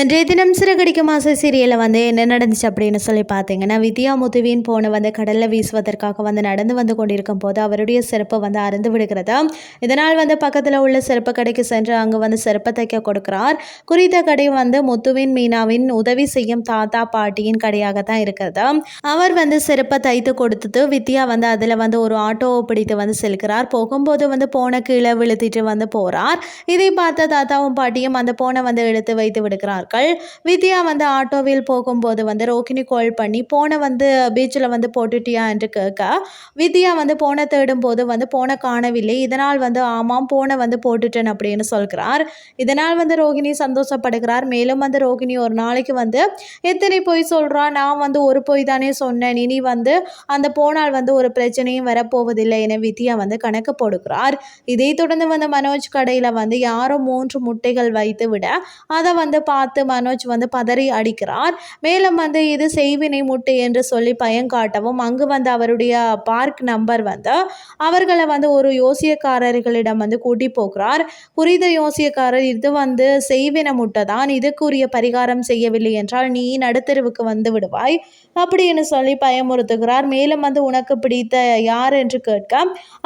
இன்றைய தினம் சிறகடிக்க மாச சீரியலில் வந்து என்ன நடந்துச்சு அப்படின்னு சொல்லி பார்த்தீங்கன்னா வித்யா முத்துவின் போன வந்து கடலில் வீசுவதற்காக வந்து நடந்து வந்து கொண்டிருக்கும் போது அவருடைய செருப்பை வந்து அறுந்து விடுகிறது. இதனால் வந்து பக்கத்தில் உள்ள செருப்பு கடைக்கு சென்று அங்கே வந்து செருப்பை தைக்க கொடுக்கிறார். குறித்த கடை வந்து முத்துவின் மீனாவின் உதவி செய்யும் தாத்தா பாட்டியின் கடையாக தான் இருக்கிறது. அவர் வந்து செருப்பை தைத்து கொடுத்துட்டு வித்யா வந்து அதில் வந்து ஒரு ஆட்டோவை பிடித்து வந்து செல்கிறார். போகும்போது வந்து போன கீழே விழுத்திட்டு வந்து போகிறார் இதை பார்த்த தாத்தாவும் பாட்டியும் அந்த போனை வந்து இழுத்து வைத்து பார்த்தார்கள் வித்யா வந்து ஆட்டோவில் போகும்போது வந்து ரோகிணி கால் பண்ணி போனை வந்து பீச்சில் வந்து போட்டுட்டியா? என்று கேட்க வித்யா வந்து போனை தேடும் போது வந்து போனை காணவில்லை. இதனால் வந்து ஆமாம் போனை வந்து போட்டுட்டேன் அப்படின்னு சொல்கிறார். இதனால் வந்து ரோகிணி சந்தோஷப்படுகிறார். மேலும் வந்து ரோகிணி ஒரு நாளைக்கு வந்து எத்தனை பொய் சொல்கிறா நான் வந்து ஒரு பொய் தானே சொன்னேன். இனி வந்து அந்த போனால் வந்து ஒரு பிரச்சனையும் வரப்போவதில்லை என வித்யா வந்து கணக்கு போடுகிறார். இதை தொடர்ந்து வந்து மனோஜ் கடையில் வந்து யாரோ மூன்று முட்டைகள் வைத்து விட அதை வந்து பார்த்து மனோஜ் வந்து பதறி அடிக்கிறார். மேலும் வந்து இது செய்வினை முட்டை என்று சொல்லி பயங்காட்டவும் அங்கு வந்து அவருடைய பார்க் நம்பர் வந்து அவர்களை வந்து ஒரு யோசியக்காரர்களிடம் வந்து கூட்டி போகிறார். குறித்த யோசியக்காரர் இது வந்து செய்வின முட்டை தான் இதுக்குரிய பரிகாரம் செய்யவில்லை என்றால் நீ நடுத்தருவுக்கு வந்து விடுவாய். அப்படின்னு சொல்லி பயமுறுத்துகிறார். மேலும் வந்து உனக்கு பிடித்த யார் என்று கேட்க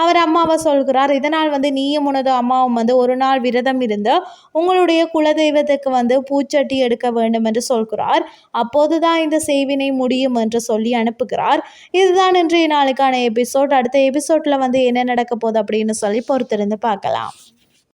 அவர் அம்மாவை சொல்கிறார். இதனால் வந்து நீயும் உனது அம்மாவும் வந்து ஒரு நாள் விரதம் இருந்து உங்களுடைய குலதெய்வத்துக்கு வந்து பூச்சட்டி எடுக்க வேண்டும் என்று சொல்கிறார். அப்போதுதான் இந்த செய்வினை முடியும் என்று சொல்லி அனுப்புகிறார். இதுதான் இன்றைய நாளுக்கான எபிசோட் அடுத்த எபிசோட்ல வந்து என்ன நடக்க போகுது அப்படின்னு சொல்லி பொறுத்திருந்து பார்க்கலாம்.